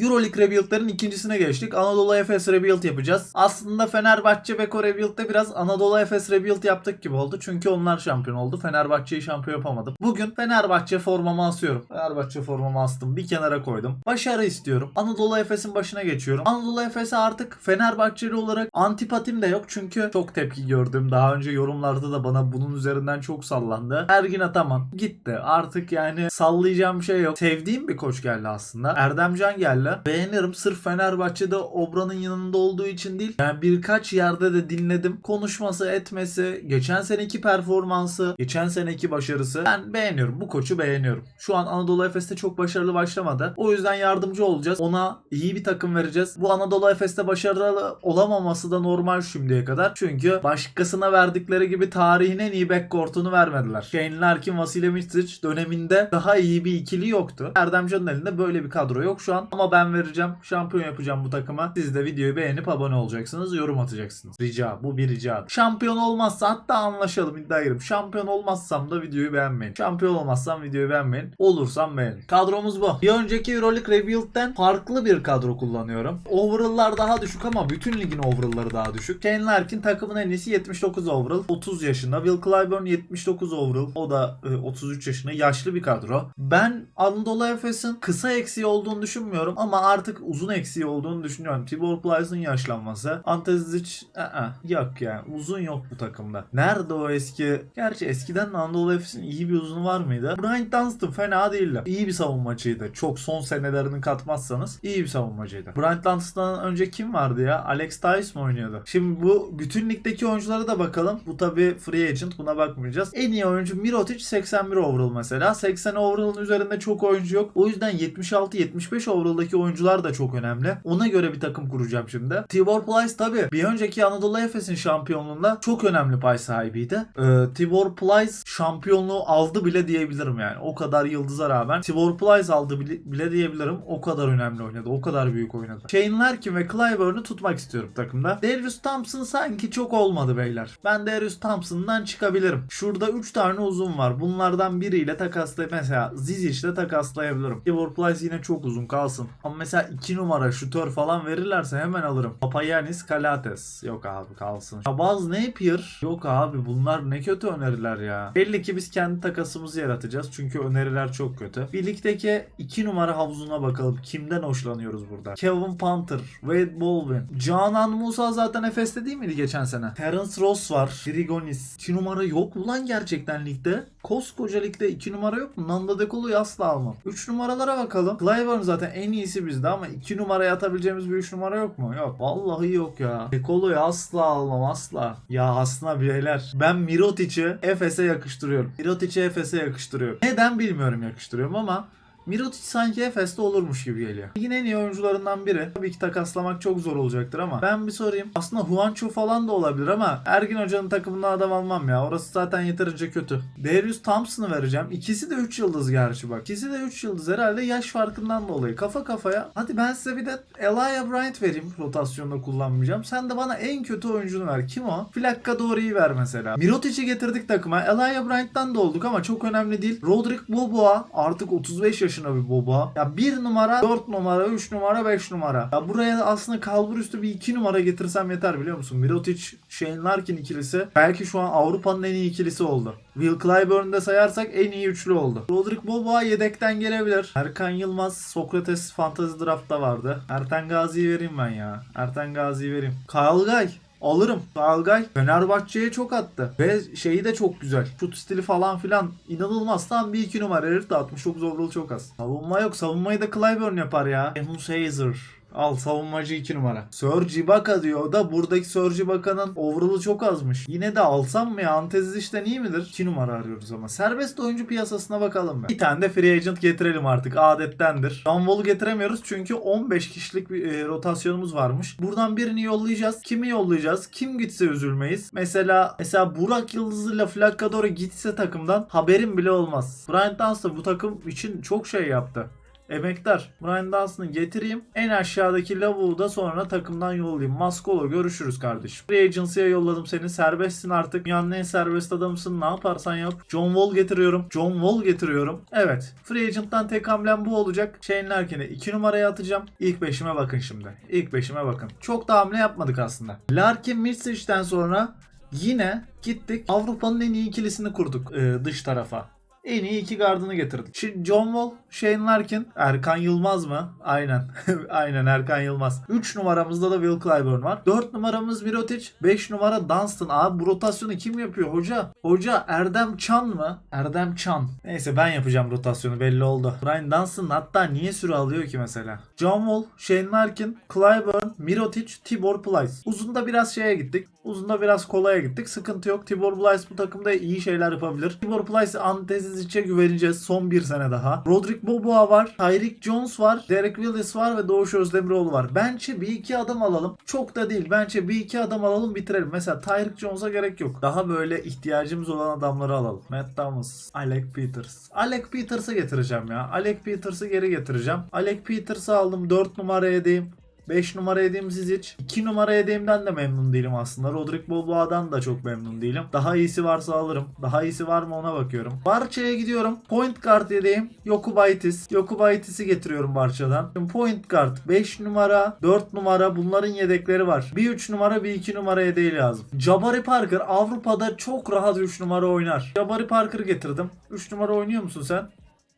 Euroleague Rebuild'lerin ikincisine geçtik. Anadolu Efes Rebuild yapacağız. Aslında Fenerbahçe Beko Rebuild'de biraz Anadolu Efes Rebuild yaptık gibi oldu. Çünkü onlar şampiyon oldu. Fenerbahçe'yi şampiyon yapamadım. Bugün Fenerbahçe formamı asıyorum. Fenerbahçe formamı astım. Bir kenara koydum. Başarı istiyorum. Anadolu Efes'in başına geçiyorum. Anadolu Efes'e artık Fenerbahçeli olarak antipatim de yok. Çünkü çok tepki gördüm. Daha önce yorumlarda da bana bunun üzerinden çok sallandı. Ergin Ataman gitti. Artık yani sallayacağım şey yok. Sevdiğim bir koç geldi aslında. Erdemcan geldi. Beğenirim. Sırf Fenerbahçe'de Obra'nın yanında olduğu için değil. Yani birkaç yerde de dinledim. Konuşması, etmesi, geçen seneki performansı, geçen seneki başarısı. Ben beğeniyorum. Bu koçu beğeniyorum. Şu an Anadolu Efes'te çok başarılı başlamadı. O yüzden yardımcı olacağız. Ona iyi bir takım vereceğiz. Bu Anadolu Efes'te başarılı olamaması da normal şimdiye kadar. Çünkü başkasına verdikleri gibi tarihin en iyi backcourt'unu vermediler. Shane Larkin, Vasilij Micic döneminde daha iyi bir ikili yoktu. Erdemcan'ın elinde böyle bir kadro yok şu an. Ama ben vereceğim. Şampiyon yapacağım bu takıma. Siz de videoyu beğenip abone olacaksınız. Yorum atacaksınız. Rica. Bu bir rica. Şampiyon olmazsa hatta anlaşalım iddia girip. Şampiyon olmazsam da videoyu beğenmeyin. Şampiyon olmazsam videoyu beğenmeyin. Olursam beğenin. Kadromuz bu. Bir önceki Euroleague Rebuild'den farklı bir kadro kullanıyorum. Overall'lar daha düşük ama bütün ligin overall'ları daha düşük. Shane Larkin takımın en iyisi 79 overall. 30 yaşında. Will Clyburn 79 overall. O da e, 33 yaşında. Yaşlı bir kadro. Ben Anadolu Efes'in kısa eksiği olduğunu düşünmüyorum ama artık uzun eksiği olduğunu düşünüyorum. Tibor Plyce'ın yaşlanması. Ante Zizic ı-ı, yok yani. Uzun yok bu takımda. Nerede o eski? Gerçi eskiden Anadolu Efes'in iyi bir uzunu var mıydı? Brian Dunstan fena değildi. İyi bir savunmacıydı. Çok son senelerini katmazsanız iyi bir savunmacıydı. Brian Dunstan'dan önce kim vardı ya? Alex Tice mi oynuyordu? Şimdi bu bütün ligdeki oyunculara da bakalım. Bu tabi free agent buna bakmayacağız. En iyi oyuncu Mirotic 81 overall mesela. 80 overall'ın üzerinde çok oyuncu yok. O yüzden 76-75 overall'daki oyuncular da çok önemli. Ona göre bir takım kuracağım şimdi. Tibor Plyce tabi bir önceki Anadolu Efes'in şampiyonluğunda çok önemli pay sahibiydi. Ee, Tibor Plyce şampiyonluğu aldı bile diyebilirim yani. O kadar yıldıza rağmen Tibor Plyce aldı bile, diyebilirim. O kadar önemli oynadı. O kadar büyük oynadı. Shane Larkin ve Clyburn'u tutmak istiyorum takımda. Darius Thompson sanki çok olmadı beyler. Ben Darius Thompson'dan çıkabilirim. Şurada 3 tane uzun var. Bunlardan biriyle takaslayıp mesela Zizic'le takaslayabilirim. Tibor Plyce yine çok uzun kalsın. Ama mesela 2 numara şutör falan verirlerse hemen alırım. Papayanis Kalates. Yok abi kalsın. Shabazz Napier. Yok abi bunlar ne kötü öneriler ya. Belli ki biz kendi takasımızı yaratacağız. Çünkü öneriler çok kötü. Birlikteki 2 numara havuzuna bakalım. Kimden hoşlanıyoruz burada? Kevin Panther, Wade Baldwin. Canan Musa zaten Efes'te değil miydi geçen sene? Terence Ross var. Grigonis. 2 numara yok mu lan gerçekten ligde? Koskoca ligde 2 numara yok mu? Nanda De Colo'yu asla almam. 3 numaralara bakalım. Clyburn zaten en iyisi bizde ama 2 numaraya atabileceğimiz bir 3 numara yok mu? Yok. Vallahi yok ya. De Colo'yu asla almam asla. Ya aslında beyler. Ben Mirotic'i Efes'e yakıştırıyorum. Mirotic'i Efes'e yakıştırıyorum. Neden bilmiyorum yakıştırıyorum ama Mirotic sanki Efes'te olurmuş gibi geliyor. Ligin en iyi oyuncularından biri. Tabii ki takaslamak çok zor olacaktır ama ben bir sorayım. Aslında Juancho falan da olabilir ama Ergin Hoca'nın takımından adam almam ya. Orası zaten yeterince kötü. Darius Thompson'ı vereceğim. İkisi de 3 yıldız gerçi bak. İkisi de 3 yıldız herhalde yaş farkından dolayı. Kafa kafaya. Hadi ben size bir de Elijah Bryant vereyim. Rotasyonda kullanmayacağım. Sen de bana en kötü oyuncunu ver. Kim o? Flakka Doğru'yu ver mesela. Mirotic'i getirdik takıma. Elijah Bryant'tan da olduk ama çok önemli değil. Roderick Boboa artık 35 yaşında bir Boboa. Ya 1 numara, 4 numara, 3 numara, 5 numara. Ya buraya aslında kalbur üstü bir 2 numara getirsem yeter biliyor musun? Mirotic, Shane Larkin ikilisi belki şu an Avrupa'nın en iyi ikilisi oldu. Will Clyburn'u da sayarsak en iyi üçlü oldu. Roderick Boboa yedekten gelebilir. Erkan Yılmaz, Sokrates Fantasy Draft'ta vardı. Erten Gazi'yi vereyim ben ya. Erten Gazi'yi vereyim. Kyle Guy. Alırım. Dalgay Fenerbahçe'ye çok attı. Ve şeyi de çok güzel. Şut stili falan filan inanılmaz. Tam bir iki numara herif de 69 overall çok az. Savunma yok. Savunmayı da Clyburn yapar ya. Emus Hazer. Al savunmacı 2 numara. Serge Ibaka diyor da buradaki Serge Ibaka'nın overall'ı çok azmış. Yine de alsam mı ya? Antezis işten iyi midir? 2 numara arıyoruz ama. Serbest oyuncu piyasasına bakalım be. Bir tane de free agent getirelim artık. Adettendir. Wall'u getiremiyoruz çünkü 15 kişilik bir e, rotasyonumuz varmış. Buradan birini yollayacağız. Kimi yollayacağız? Kim gitse üzülmeyiz. Mesela mesela Burak Yıldız'ıyla Flaccadoro gitse takımdan haberim bile olmaz. Brian Dunstan bu takım için çok şey yaptı. Emektar. Brian Dunston'ı getireyim. En aşağıdaki lavuğu da sonra takımdan yollayayım. Maskolo görüşürüz kardeşim. Free Agency'ye yolladım seni. Serbestsin artık. Dünyanın en serbest adamısın. Ne yaparsan yap. John Wall getiriyorum. John Wall getiriyorum. Evet. Free Agent'tan tek hamlem bu olacak. Shane Larkin'i 2 numaraya atacağım. İlk beşime bakın şimdi. İlk beşime bakın. Çok da hamle yapmadık aslında. Larkin Mitsic'den sonra yine gittik Avrupa'nın en iyi ikilisini kurduk e, dış tarafa. En iyi iki gardını getirdik. Şimdi John Wall, Shane Larkin, Erkan Yılmaz mı? Aynen. Aynen Erkan Yılmaz. 3 numaramızda da Will Clyburn var. 4 numaramız Mirotic. 5 numara Dunstan. Abi bu rotasyonu kim yapıyor hoca? Hoca Erdem Çan mı? Erdem Çan. Neyse ben yapacağım rotasyonu belli oldu. Brian Dunstan hatta niye süre alıyor ki mesela? John Wall, Shane Larkin, Clyburn, Mirotic, Tibor Plyce. Uzunda biraz şeye gittik. Uzunda biraz kolaya gittik. Sıkıntı yok. Tibor Plyce bu takımda iyi şeyler yapabilir. Tibor Plyce Antezic'e güveneceğiz son bir sene daha. Roderick Boboa var. Tyreek Jones var. Derek Willis var ve Doğuş Özdemiroğlu var. Bence bir iki adım alalım. Çok da değil. Bence bir iki adım alalım bitirelim. Mesela Tyreek Jones'a gerek yok. Daha böyle ihtiyacımız olan adamları alalım. Matt Thomas, Alec Peters. Alec Peters'ı getireceğim ya. Alec Peters'ı geri getireceğim. Alec Peters'ı aldım. 4 numara edeyim. 5 numara edeyim Zizic. 2 numara edeyimden de memnun değilim aslında. Roderick Boboa'dan da çok memnun değilim. Daha iyisi varsa alırım. Daha iyisi var mı ona bakıyorum. Barça'ya gidiyorum. Point guard edeyim. Yokubaitis. Yokubaitis'i getiriyorum Barça'dan. Şimdi point guard 5 numara, 4 numara bunların yedekleri var. Bir 3 numara bir 2 numara yedeği lazım. Jabari Parker Avrupa'da çok rahat 3 numara oynar. Jabari Parker getirdim. 3 numara oynuyor musun sen?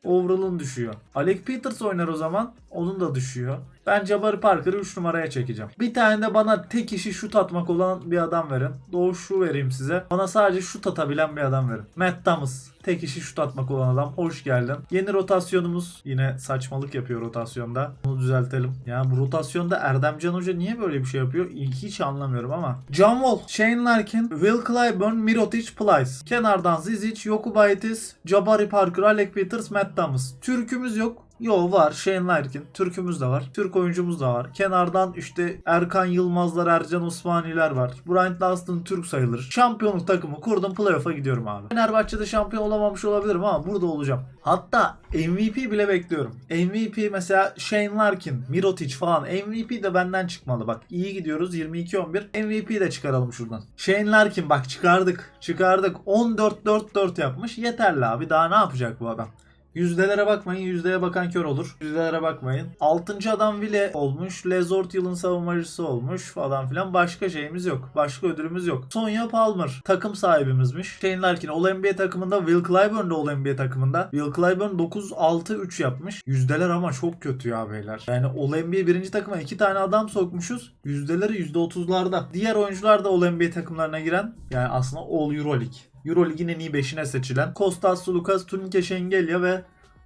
Overall'ın düşüyor. Alec Peters oynar o zaman. Onun da düşüyor. Ben Jabari Parker'ı 3 numaraya çekeceğim. Bir tane de bana tek işi şut atmak olan bir adam verin. Doğuş şu vereyim size. Bana sadece şut atabilen bir adam verin. Matt Thomas. Tek işi şut atmak olan adam. Hoş geldin. Yeni rotasyonumuz. Yine saçmalık yapıyor rotasyonda. Bunu düzeltelim. Ya bu rotasyonda Erdemcan Hoca niye böyle bir şey yapıyor? Hiç anlamıyorum ama. John Wall, Shane Larkin, Will Clyburn, Mirotic, Plyce. Kenardan Zizic, Yokubaitis, Jabari Parker, Alec Peters, Matt Thomas. Türkümüz yok. Yo var Shane Larkin. Türkümüz de var. Türk oyuncumuz da var. Kenardan işte Erkan Yılmazlar, Ercan Osmaniler var. Bryant Dunstan Türk sayılır. Şampiyonluk takımı kurdum. Playoff'a gidiyorum abi. Fenerbahçe'de şampiyon olamamış olabilirim ama burada olacağım. Hatta MVP bile bekliyorum. MVP mesela Shane Larkin, Mirotic falan. MVP de benden çıkmalı. Bak iyi gidiyoruz. 22-11. MVP de çıkaralım şuradan. Shane Larkin bak çıkardık. Çıkardık. 14-4-4 yapmış. Yeterli abi. Daha ne yapacak bu adam? Yüzdelere bakmayın. Yüzdeye bakan kör olur. Yüzdelere bakmayın. 6. adam Vile olmuş. Lezort yılın savunmacısı olmuş falan filan. Başka şeyimiz yok. Başka ödülümüz yok. Sonya Palmer takım sahibimizmiş. Shane Larkin All NBA takımında. Will Clyburn de All NBA takımında. Will Clyburn 9-6-3 yapmış. Yüzdeler ama çok kötü ya beyler. Yani All NBA birinci takıma iki tane adam sokmuşuz. Yüzdeleri %30'larda. Diğer oyuncular da All NBA takımlarına giren yani aslında All Euroleague. Euroleague'in en iyi 5'ine seçilen Kostas Sulukas, Tunike Şengelya ve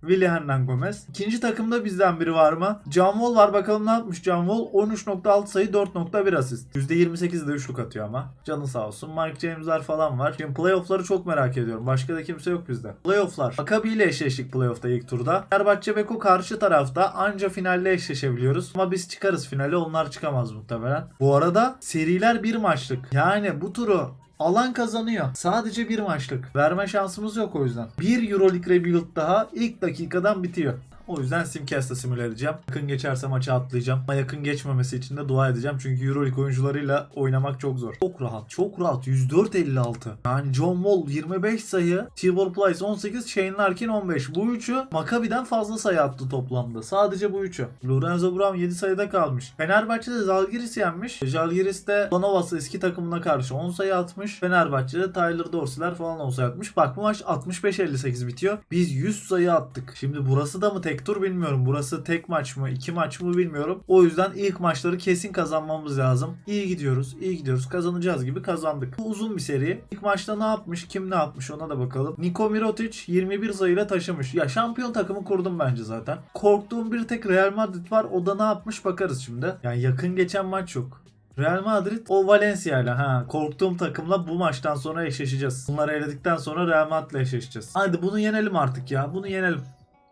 Willy Hernan Gomez. İkinci takımda bizden biri var mı? John Wall var bakalım ne yapmış John Wall? 13.6 sayı 4.1 asist. %28 de üçlük atıyor ama. Canı sağ olsun. Mike James'ler falan var. Şimdi playoff'ları çok merak ediyorum. Başka da kimse yok bizde. Playoff'lar. Maccabi ile eşleştik playoff'ta ilk turda. Fenerbahçe Beko karşı tarafta anca finalle eşleşebiliyoruz. Ama biz çıkarız finale onlar çıkamaz muhtemelen. Bu arada seriler bir maçlık. Yani bu turu Alan kazanıyor. Sadece bir maçlık. Verme şansımız yok o yüzden. Bir Euroleague Rebuild daha ilk dakikadan bitiyor. O yüzden Simcast'ı simüle edeceğim. Yakın geçerse maçı atlayacağım. Ama yakın geçmemesi için de dua edeceğim. Çünkü Euroleague oyuncularıyla oynamak çok zor. Çok rahat. Çok rahat. 104-56. Yani John Wall 25 sayı. Tibor Plyce 18. Shane Larkin 15. Bu üçü Maccabi'den fazla sayı attı toplamda. Sadece bu üçü. Lorenzo Brown 7 sayıda kalmış. Fenerbahçe'de Zalgiris yenmiş. Zalgiris'te Donovas eski takımına karşı 10 sayı atmış. Fenerbahçe'de Tyler Dorsey'ler falan 10 sayı atmış. Bak bu maç 65-58 bitiyor. Biz 100 sayı attık. Şimdi burası da mı tek tur bilmiyorum. Burası tek maç mı, iki maç mı bilmiyorum. O yüzden ilk maçları kesin kazanmamız lazım. İyi gidiyoruz, iyi gidiyoruz. Kazanacağız gibi kazandık. Bu uzun bir seri. İlk maçta ne yapmış, kim ne yapmış ona da bakalım. Niko Mirotic 21 sayıyla taşımış. Ya şampiyon takımı kurdum bence zaten. Korktuğum bir tek Real Madrid var. O da ne yapmış bakarız şimdi. Yani yakın geçen maç yok. Real Madrid o Valencia ile ha korktuğum takımla bu maçtan sonra eşleşeceğiz. Bunları eledikten sonra Real Madrid ile eşleşeceğiz. Hadi bunu yenelim artık ya. Bunu yenelim.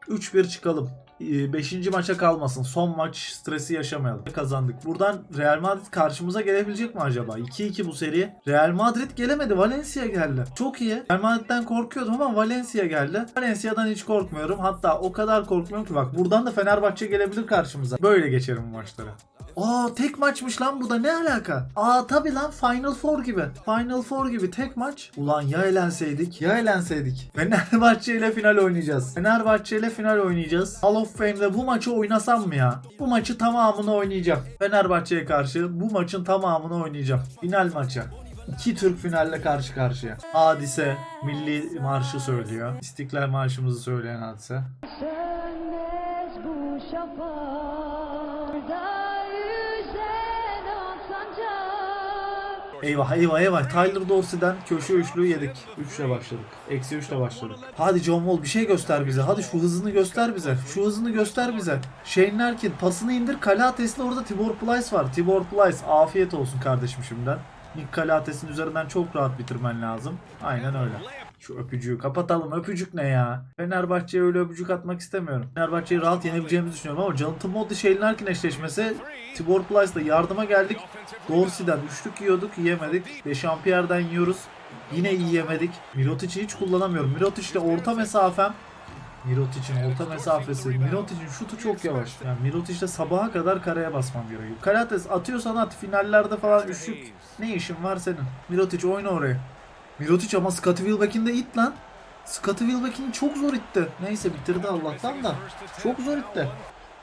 3-1 çıkalım. 5. maça kalmasın. Son maç stresi yaşamayalım. Kazandık. Buradan Real Madrid karşımıza gelebilecek mi acaba? 2-2 bu seri. Real Madrid gelemedi. Valencia geldi. Çok iyi. Real Madrid'den korkuyordum ama Valencia geldi. Valencia'dan hiç korkmuyorum. Hatta o kadar korkmuyorum ki bak buradan da Fenerbahçe gelebilir karşımıza. Böyle geçerim bu maçları. Aa tek maçmış lan bu da ne alaka? Aa tabi lan Final Four gibi. Final Four gibi tek maç. Ulan ya elenseydik ya elenseydik. Fenerbahçe ile final oynayacağız. Fenerbahçe ile final oynayacağız. Hall of Fame'de bu maçı oynasam mı ya? Bu maçı tamamını oynayacağım. Fenerbahçe'ye karşı bu maçın tamamını oynayacağım. Final maçı. İki Türk finalle karşı karşıya. Hadise milli marşı söylüyor. İstiklal Marşımızı söyleyen Hadise. Sönmez bu şafaklarda Eyvah eyvah eyvah. Tyler Dorsey'den köşe üçlüğü yedik. 3 ile başladık. Eksi 3 ile başladık. Hadi John Wall bir şey göster bize. Hadi şu hızını göster bize. Şu hızını göster bize. Shane Larkin pasını indir. Kalates'le orada Tibor Plyce var. Tibor Plyce afiyet olsun kardeşim şimdiden. Nick Kalates'in üzerinden çok rahat bitirmen lazım. Aynen öyle. Şu öpücüğü kapatalım. Öpücük ne ya? Fenerbahçe'ye öyle öpücük atmak istemiyorum. Fenerbahçe'yi rahat yenebileceğimizi düşünüyorum ama Jonathan Motley Shane Larkin eşleşmesi Tibor Plyce'la yardıma geldik. Dorsey'den üçlük yiyorduk yiyemedik. Dechampierre'den yiyoruz. Yine yiyemedik. Mirotic'i hiç kullanamıyorum. Mirotic'le orta mesafem Mirotic'in orta mesafesi. Mirotic'in şutu çok yavaş. Yani Mirotic'le sabaha kadar karaya basmam gerekiyor. Karates atıyorsan at. Finallerde falan üçlük. Ne işin var senin? Mirotic oyna oraya. Mirotic ama Scottie Wilbeck'in de it lan. Scottie Wilbeck'in çok zor itti. Neyse bitirdi Allah'tan da. Çok zor itti.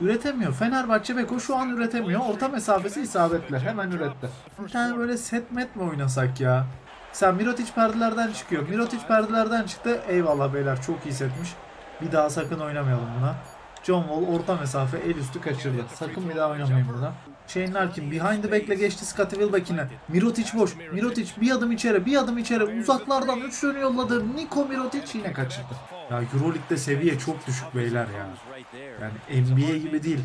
Üretemiyor. Fenerbahçe Beko şu an üretemiyor. Orta mesafesi isabetli. Hemen üretti. Bir tane böyle set met mi oynasak ya? Sen Mirotic perdelerden çıkıyor. Mirotic perdelerden çıktı. Eyvallah beyler çok iyi setmiş. Bir daha sakın oynamayalım buna. John Wall orta mesafe el üstü kaçırdı. Sakın bir daha oynamayın burada. Shane Larkin behind the back'le geçti Scottie Wilbeck'ine. Mirotic boş. Mirotic bir adım içeri bir adım içeri. Uzaklardan üçlünü yolladı. Niko Mirotic yine kaçırdı. Ya Euroleague'de seviye çok düşük beyler ya. Yani NBA gibi değil.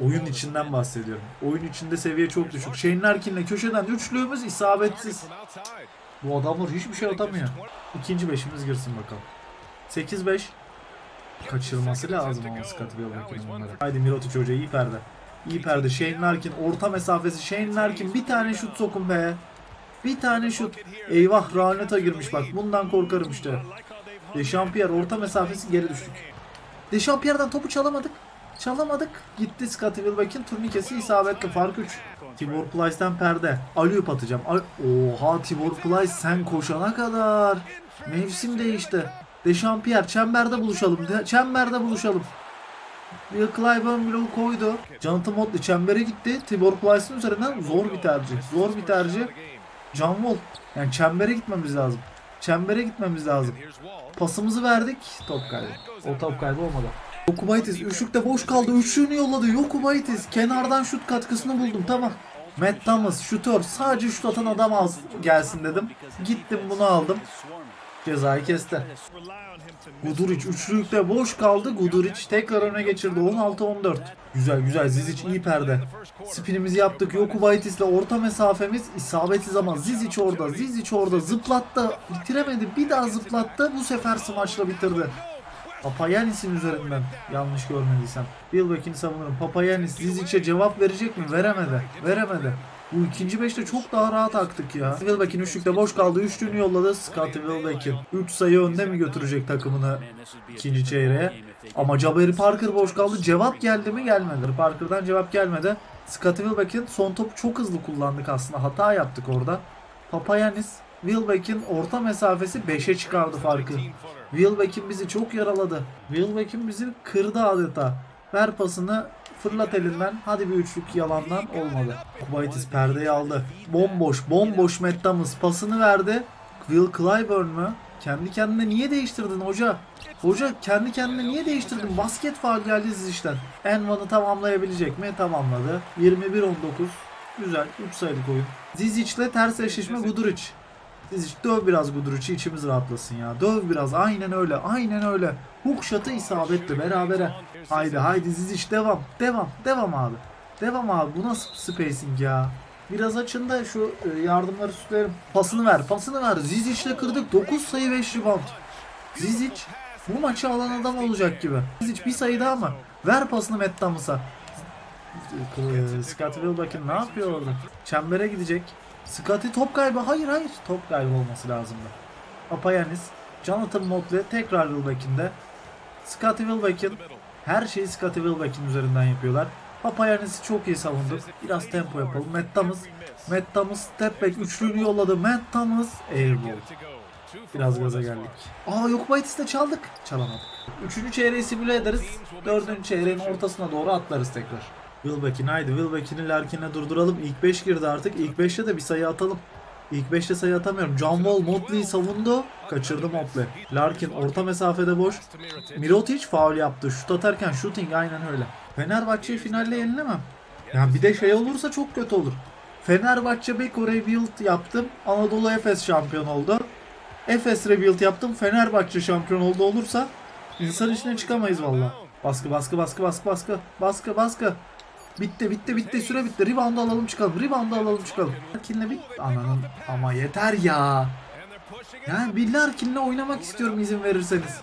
Oyun içinden bahsediyorum. Oyun içinde seviye çok düşük. Shane Larkin'le köşeden üçlüğümüz isabetsiz. Bu adamlar hiçbir şey atamıyor. İkinci beşimiz girsin bakalım. 8-5. Kaçırması lazım ama Scottie Wilbeck'in bunları. Haydi Mirotic Hoca iyi perde. İyi perde. Shane Larkin orta mesafesi. Shane Larkin bir tane şut sokun be. Bir tane şut. Eyvah Raneta girmiş bak. Bundan korkarım işte. Dechampierre orta mesafesi geri düştük. Dechampierre'den topu çalamadık. Çalamadık. Gitti Scottie Wilbeck'in turnikesi isabetli. Fark 3. Tibor Plyce'den perde. Aliyup atacağım. Al Oha Tibor Plyce sen koşana kadar. Mevsim değişti. Dechampierre çemberde buluşalım. De- çemberde buluşalım. Will Clyburn bloğu koydu. Jonathan Motley çembere gitti. Tibor Plyce'ın üzerinden zor bir tercih. Zor bir tercih. John Wall. Yani çembere gitmemiz lazım. Çembere gitmemiz lazım. Pasımızı verdik. Top kaybı. O top kaybı olmadı. Yokubaitis üçlükte boş kaldı. Üçlüğünü yolladı. Yokubaitis kenardan şut katkısını buldum. Tamam. Matt Thomas şutör. Sadece şut atan adam az gelsin dedim. Gittim bunu aldım. Cezayı kesti. Guduric üçlükte boş kaldı. Guduric tekrar öne geçirdi. 16-14. Güzel güzel. Zizic iyi perde. Spinimizi yaptık. Yokubaitis'le orta mesafemiz isabetsiz ama Zizic orada. Zizic orada zıplattı. Bitiremedi. Bir daha zıplattı. Bu sefer smaçla bitirdi. Papayanis'in üzerinden yanlış görmediysem. Wilbeck'in savunurum. Papayanis Zizic'e cevap verecek mi? Veremedi. Veremedi. Bu ikinci beşte çok daha rahat aktık ya. Wilbeck'in üçlükte boş kaldı. Üçlüğünü yolladı. Scottie Wilbeck'in. 3 sayı önde mi götürecek takımını ikinci çeyreğe? Ama Jabari Parker boş kaldı. Cevap geldi mi? Gelmedi. Parker'dan cevap gelmedi. Scottie Wilbeck'in son topu çok hızlı kullandık aslında. Hata yaptık orada. Papayanis Wilbeck'in orta mesafesi 5'e çıkardı farkı. Wilbeck'in bizi çok yaraladı. Wilbeck'in bizi kırdı adeta. Ver pasını fırlat elinden. Hadi bir üçlük yalandan olmadı. Kubaitis perdeyi aldı. Bomboş, bomboş Matt Thomas pasını verdi. Will Clyburn mü? Kendi kendine niye değiştirdin hoca? Hoca kendi kendine niye değiştirdin? Basket faal geldi Zizic'ten. Envan'ı tamamlayabilecek mi? Tamamladı. 21-19. Güzel. 3 sayılık oyun. Zizic'le ters eşleşme Guduric. Zizic döv biraz Guduric'i içimiz rahatlasın ya. Döv biraz. Aynen öyle. Aynen öyle. Hook shot'ı isabetli berabere. Haydi haydi Zizic devam. Devam. Devam abi. Devam abi. Bu nasıl spacing ya? Biraz açın da şu e, yardımları süslerim. Pasını ver. Pasını ver. Zizic'le kırdık. 9 sayı 5 rebound. Zizic Bu maçı alan adam olacak gibi. Hiç bir sayı daha mı? Ver pasını Matt Thomas'a. Ee, Scott Wilbeck'in ne yapıyor orada? Çembere gidecek. Scotty top kaybı. Hayır hayır. Top kaybı olması lazımdı. Papayanis. Jonathan Motley tekrar Wilbeck'inde. Scotty Wilbeck'in her şeyi Scotty Wilbeck'in üzerinden yapıyorlar. Papayanis'i çok iyi savundu. Biraz tempo yapalım. Matt Thomas. Matt Thomas step back üçlüğünü yolladı. Matt Thomas airball. Biraz gaza geldik. Aa yok Baytis'te çaldık. Çalamadık. Üçüncü çeyreği simüle ederiz. Dördüncü çeyreğin ortasına doğru atlarız tekrar. Wilbeck'in haydi Wilbeck'ini Larkin'e durduralım. İlk 5 girdi artık. İlk 5'te de bir sayı atalım. İlk 5'te sayı atamıyorum. John Wall Motley'i savundu. Kaçırdı Motley. Larkin orta mesafede boş. Mirotic faul yaptı. Şut atarken shooting aynen öyle. Fenerbahçe'yi finalle yenilemem. Ya bir de şey olursa çok kötü olur. Fenerbahçe Beko Rebuild yaptım. Anadolu Efes şampiyon oldu. Efes Rebuild yaptım. Fenerbahçe şampiyon oldu olursa insan içine çıkamayız valla. Baskı baskı baskı baskı baskı baskı baskı. Bitti bitti bitti süre bitti. Rebound alalım çıkalım. Rebound alalım çıkalım. Larkin'le bit. Ananın ama yeter ya. Yani bir Larkin'le oynamak istiyorum izin verirseniz.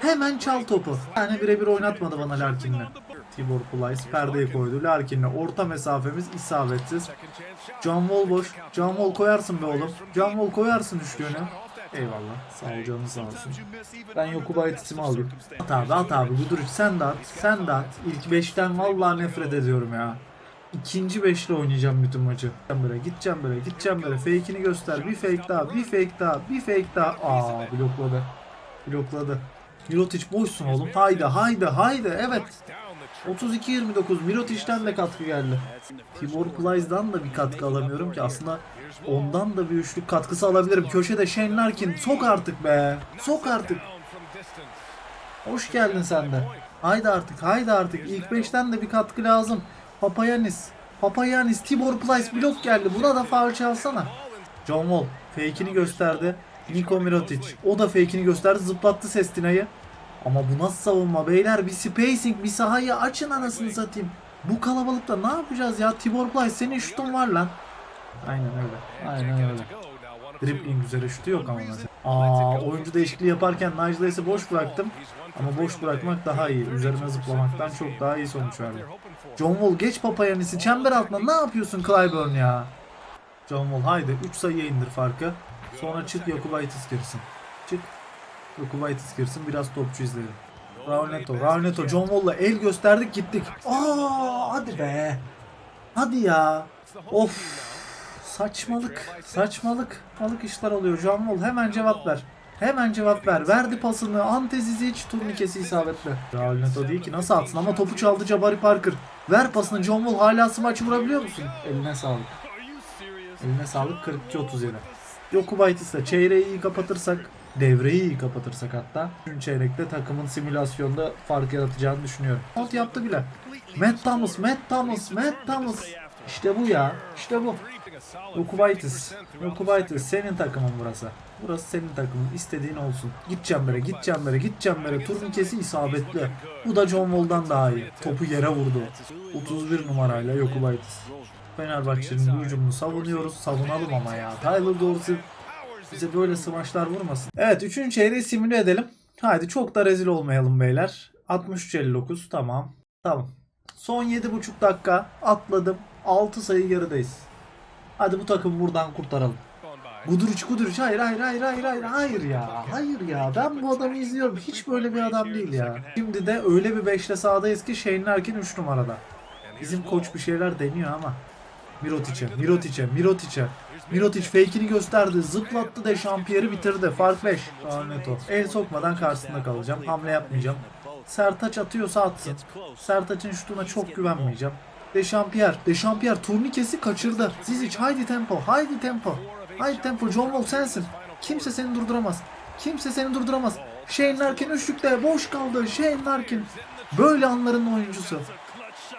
Hemen çal topu. Yani birebir oynatmadı bana Larkin'le. Tibor Plyce perdeyi koydu. Larkin'le orta mesafemiz isabetsiz. John Wall boş. John Wall koyarsın be oğlum. John Wall koyarsın üçlüğünü. Eyvallah. Sağ ol canın sağ olsun. Ben Yokubaytis'imi alayım. At abi at abi. Guduric sen de at. Sen de at. İlk beşten vallahi nefret ediyorum ya. İkinci beşle oynayacağım bütün maçı. Gideceğim böyle, gideceğim böyle, gideceğim böyle. Fake'ini göster. Bir fake daha, bir fake daha, bir fake daha. Aa blokladı. Blokladı. Mirotic boşsun oğlum. Haydi, haydi, haydi. Evet. 32-29 Mirotic'ten de katkı geldi. Tibor Plyce'dan da bir katkı alamıyorum ki aslında ondan da bir üçlük katkısı alabilirim. Köşede Shane Larkin sok artık be. Sok artık. Hoş geldin sen de. Haydi artık haydi artık. İlk 5'ten de bir katkı lazım. Papayanis. Papayanis. Tibor Plyce blok geldi. Buna da faul çalsana. John Wall fake'ini gösterdi. Niko Mirotic. O da fake'ini gösterdi. Zıplattı Sestina'yı. Ama bu nasıl savunma beyler? Bir spacing, bir sahayı açın anasını satayım. Bu kalabalıkta ne yapacağız ya? Tibor Plyce senin şutun var lan. Aynen öyle. Aynen öyle. Dribbling üzere şutu yok ama mesela. Aa, oyuncu değişikliği yaparken Nigel Hayes'i boş bıraktım. Ama boş bırakmak daha iyi. Üzerine zıplamaktan çok daha iyi sonuç verdi. John Wall geç Papayanis'i çember altına ne yapıyorsun Clyburn ya? John Wall haydi 3 sayıya indir farkı. Sonra çık Yakubaitis girsin. Çık. Yakubaitis girsin biraz topçu izleyelim. Raul Neto, Raul Neto, John Wall'la el gösterdik gittik. Aa hadi be. Hadi ya. Of. Saçmalık. Saçmalık. Malık işler oluyor. John Wall hemen cevap ver. Hemen cevap ver. Verdi pasını. Antezizi hiç turnikesi isabetli. Raul Neto değil ki nasıl atsın ama topu çaldı Jabari Parker. Ver pasını John Wall hala smaç vurabiliyor musun? Eline sağlık. Eline sağlık 42-37. Yokubaitis'le çeyreği iyi kapatırsak devreyi iyi kapatırsak hatta 3. çeyrekte takımın simülasyonda fark yaratacağını düşünüyorum. Not yaptı bile. Matt Thomas, Matt Thomas, Matt Thomas. İşte bu ya. İşte bu. Yokubaitis. Yokubaitis senin takımın burası. Burası senin takımın. İstediğin olsun. Git Cember'e, git Cember'e, git Cember'e. Turnikesi isabetli. Bu da John Wall'dan daha iyi. Topu yere vurdu. 31 numarayla Yokubaitis. Fenerbahçe'nin hücumunu savunuyoruz. Savunalım ama ya. Tyler Dorsey bize böyle smaçlar vurmasın. Evet 3. çeyreği simüle edelim. Haydi çok da rezil olmayalım beyler. 63-59 tamam. Tamam. Son 7,5 dakika atladım. 6 sayı gerideyz. Hadi bu takımı buradan kurtaralım. Guduric Guduric hayır hayır hayır hayır hayır hayır ya hayır ya ben bu adamı izliyorum hiç böyle bir adam değil ya. Şimdi de öyle bir beşle sahadayız ki Shane Larkin 3 numarada. Bizim koç bir şeyler deniyor ama. Mirotic'e, Mirotic'e, Mirotic'e. Mirotic fake'ini gösterdi. Zıplattı de Şampiyer'i bitirdi. Fark 5. Neto. El sokmadan karşısında kalacağım. Hamle yapmayacağım. Sertaç atıyorsa atsın. Sertaç'ın şutuna çok güvenmeyeceğim. Deşampiyer. Deşampiyer turnikesi kaçırdı. Zizic haydi tempo. Haydi tempo. Haydi tempo. John Wall sensin. Kimse seni durduramaz. Kimse seni durduramaz. Shane Larkin üçlükte boş kaldı. Shane Larkin. Böyle anların oyuncusu.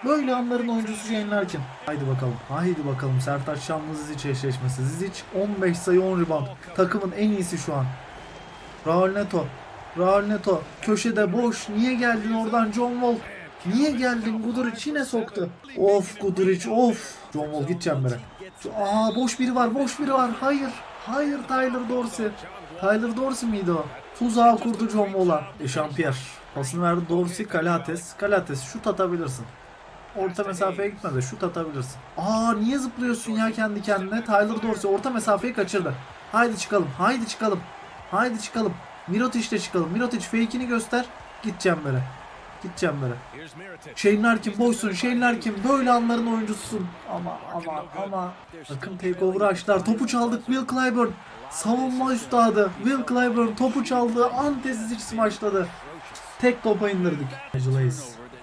Böyle anların oyuncusu Shane Larkin. Haydi bakalım. Haydi bakalım. Sertaç Şanlı Zizic eşleşmesi. Zizic 15 sayı 10 rebound. Takımın en iyisi şu an. Raul Neto. Raul Neto. Köşede boş. Niye geldin oradan John Wall? Niye geldin? Guduric yine soktu. Of Guduric of. John Wall git çembere. Aa boş biri var. Boş biri var. Hayır. Hayır Tyler Dorsey. Tyler Dorsey miydi o? Tuzağı kurdu John Wall'a. Eşampiyer. Pasını verdi Dorsey, Kalates. Kalates şut atabilirsin. Orta mesafeye gitme de şut atabilirsin. Aa niye zıplıyorsun ya kendi kendine? Tyler Dorsey orta mesafeyi kaçırdı. Haydi çıkalım, haydi çıkalım. Haydi çıkalım. Mirotic'le çıkalım. Mirotic fake'ini göster. Git Çember'e. Git Çember'e. Shane Larkin boysun. Shane Larkin böyle anların oyuncususun. Ama ama ama. Takım takeover'ı açtılar. Topu çaldık. Will Clyburn. Savunma üstadı. Will Clyburn topu çaldı. Antesiz smaçladı. Tek topa indirdik. Nigel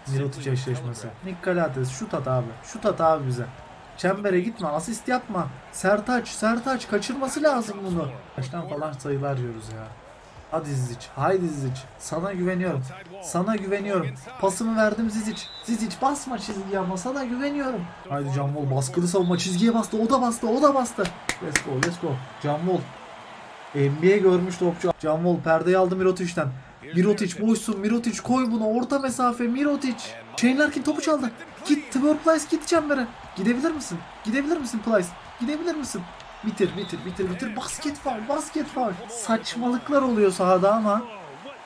Mirotic eşleşmesi. Nick Kalates şut at abi. Şut at abi bize. Çembere gitme. Asist yapma. Sertaç. Sertaç kaçırması lazım bunu. Kaçtan falan sayılar yiyoruz ya. Hadi Zizic. Haydi Zizic. Sana güveniyorum. Sana güveniyorum. Pasımı verdim Zizic. Zizic basma çizgiye ama sana güveniyorum. Haydi Can Wall baskılı savunma çizgiye bastı. O da bastı. O da bastı. Let's go. Let's go. Can Wall. NBA görmüş topçu. Can Wall perdeyi aldı Mirotic'ten. Mirotic boşsun. Mirotic koy bunu. Orta mesafe Mirotic. Shane Larkin topu çaldı. Git Tibor Plyce git çembere. Gidebilir misin? Gidebilir misin Plyce? Gidebilir misin? Bitir bitir bitir bitir. Basket faul basket faul. Saçmalıklar oluyor sahada ama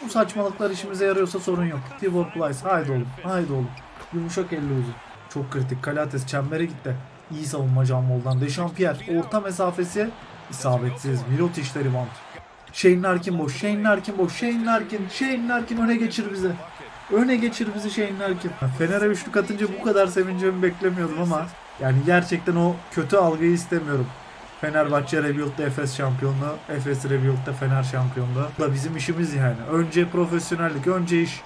bu saçmalıklar işimize yarıyorsa sorun yok. Tibor Plyce haydi oğlum haydi oğlum. Yumuşak elli uzun. Çok kritik. Kalates çembere gitti. İyi savunma Can Wall'dan. Dechampierre orta mesafesi isabetsiz. Mirotic'le rebound. Shane Larkin boş. Shane Larkin boş. Shane Larkin. Shane Larkin öne geçir bizi. Öne geçir bizi Shane Larkin. Fener'e üçlük atınca bu kadar sevineceğimi beklemiyordum ama yani gerçekten o kötü algıyı istemiyorum. Fenerbahçe Rebuild'de Efes şampiyonluğu, Efes Rebuild'de Fener şampiyonluğu. Bu da bizim işimiz yani. Önce profesyonellik, önce iş.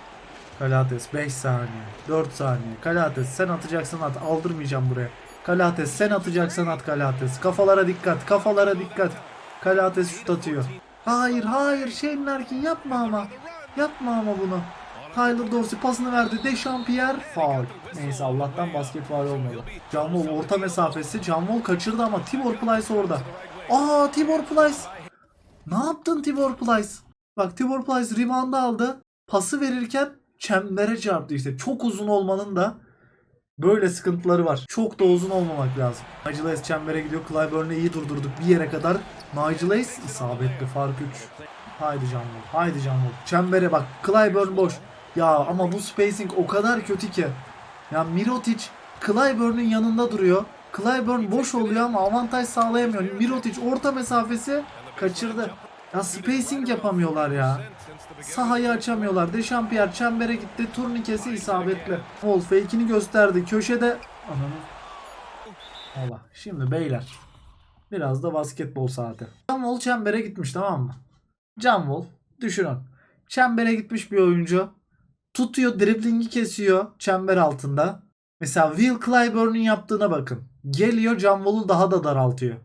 Kalates 5 saniye, 4 saniye. Kalates sen atacaksın at, aldırmayacağım buraya. Kalates sen atacaksan at Kalates. Kafalara dikkat, kafalara dikkat. Kalates şut atıyor. Hayır, hayır Shane Larkin yapma ama. Yapma ama bunu. Tyler Dorsey pasını verdi. Dechampierre faul. Neyse Allah'tan basket faul olmadı. Can Wall orta mesafesi. Can Wall kaçırdı ama Tibor Plyce orada. Aa Tibor Plyce. Ne yaptın Tibor Plyce? Bak Tibor Plyce rebound'ı aldı. Pası verirken çembere çarptı işte. Çok uzun olmanın da böyle sıkıntıları var. Çok da uzun olmamak lazım. Nigel Hayes çembere gidiyor. Clyburn'u iyi durdurduk bir yere kadar. Nigel Hayes isabetli fark 3. Haydi Can Wall. Haydi Can Wall. Çembere bak. Clyburn boş. Ya ama bu spacing o kadar kötü ki. Ya Mirotic Clyburn'un yanında duruyor. Clyburn boş oluyor ama avantaj sağlayamıyor. Mirotic orta mesafesi kaçırdı. Ya spacing yapamıyorlar ya. Sahayı açamıyorlar. Dechampierre çembere gitti. Turnikesi isabetli. Wall fake'ini gösterdi. Köşede Ananı. Allah. Şimdi beyler. Biraz da basketbol saati. Can Wall çembere gitmiş tamam mı? Can Wall düşünün. Çembere gitmiş bir oyuncu. Tutuyor driblingi kesiyor çember altında. Mesela Will Clyburn'un yaptığına bakın. Geliyor Can Wall'u daha da daraltıyor.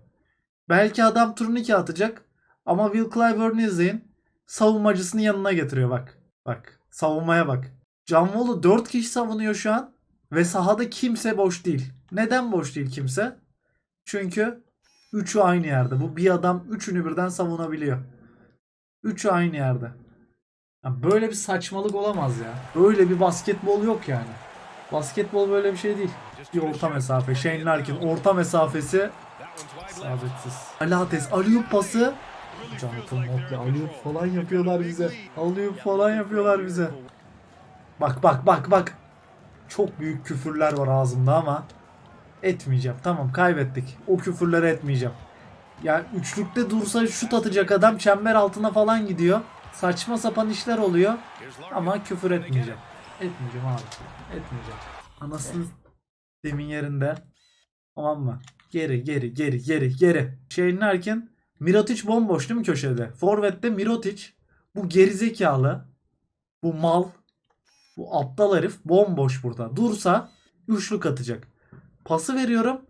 Belki adam turnike atacak. Ama Will Clyburn'u izleyin. Savunmacısını yanına getiriyor bak. Bak savunmaya bak. Can Wall'u 4 kişi savunuyor şu an. Ve sahada kimse boş değil. Neden boş değil kimse? Çünkü üçü aynı yerde. Bu bir adam üçünü birden savunabiliyor. Üçü aynı yerde. Böyle bir saçmalık olamaz ya. Böyle bir basketbol yok yani. Basketbol böyle bir şey değil. Bir orta mesafe. Shane Larkin orta mesafesi sabetsiz. Alates Aliyup pası. Jonathan Motley Aliyup falan yapıyorlar bize. Aliyup falan yapıyorlar bize. Bak bak bak bak. Çok büyük küfürler var ağzımda ama etmeyeceğim. Tamam kaybettik. O küfürleri etmeyeceğim. Yani üçlükte dursa şut atacak adam çember altına falan gidiyor. Saçma sapan işler oluyor. Ama küfür etmeyeceğim. Etmeyeceğim abi. Etmeyeceğim. Anasını demin yerinde. Tamam mı? Geri geri geri geri geri. Şeyin erken Mirotic bomboş değil mi köşede? Forvet'te Mirotic. Bu gerizekalı. Bu mal. Bu aptal herif bomboş burada. Dursa üçlük atacak. Pası veriyorum.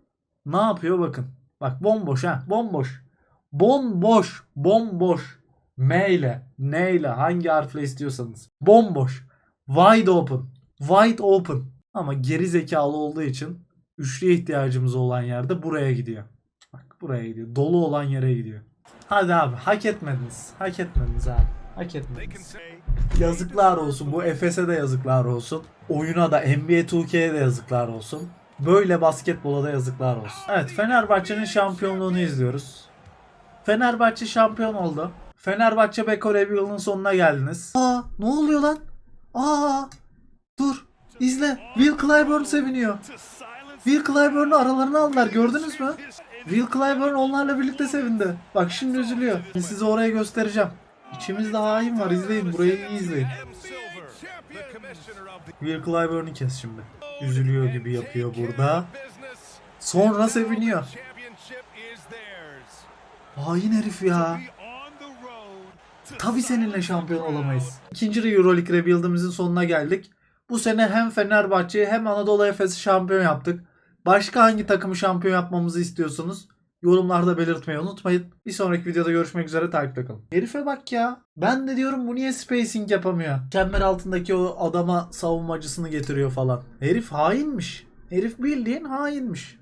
Ne yapıyor bakın. Bak bomboş ha. Bomboş. Bomboş. Bomboş. M ile, N ile hangi harfle istiyorsanız. Bomboş. Wide open. Wide open. Ama geri zekalı olduğu için üçlüye ihtiyacımız olan yerde buraya gidiyor. Bak buraya gidiyor. Dolu olan yere gidiyor. Hadi abi hak etmediniz. Hak etmediniz abi. Hak etmediniz. Yazıklar olsun. Bu Efes'e de yazıklar olsun. Oyuna da NBA 2K'ye de yazıklar olsun. Böyle basketbola da yazıklar olsun. Evet Fenerbahçe'nin şampiyonluğunu izliyoruz. Fenerbahçe şampiyon oldu. Fenerbahçe Beko Reveal'ın sonuna geldiniz. Aa ne oluyor lan? Aa dur izle. Will Clyburn seviniyor. Will Clyburn'u aralarına aldılar gördünüz mü? Will Clyburn onlarla birlikte sevindi. Bak şimdi üzülüyor. Size oraya göstereceğim. İçimizde hain var izleyin burayı iyi izleyin. Will Clyburn'u kes şimdi. Üzülüyor gibi yapıyor burada. Sonra seviniyor. Hain herif ya. Tabi seninle şampiyon olamayız. İkinci Euroleague Rebuild'imizin sonuna geldik. Bu sene hem Fenerbahçe'yi hem Anadolu Efes'i şampiyon yaptık. Başka hangi takımı şampiyon yapmamızı istiyorsunuz? Yorumlarda belirtmeyi unutmayın. Bir sonraki videoda görüşmek üzere takipte kalın. Herife bak ya. Ben de diyorum bu niye spacing yapamıyor? Çember altındaki o adama savunmacısını getiriyor falan. Herif hainmiş. Herif bildiğin hainmiş.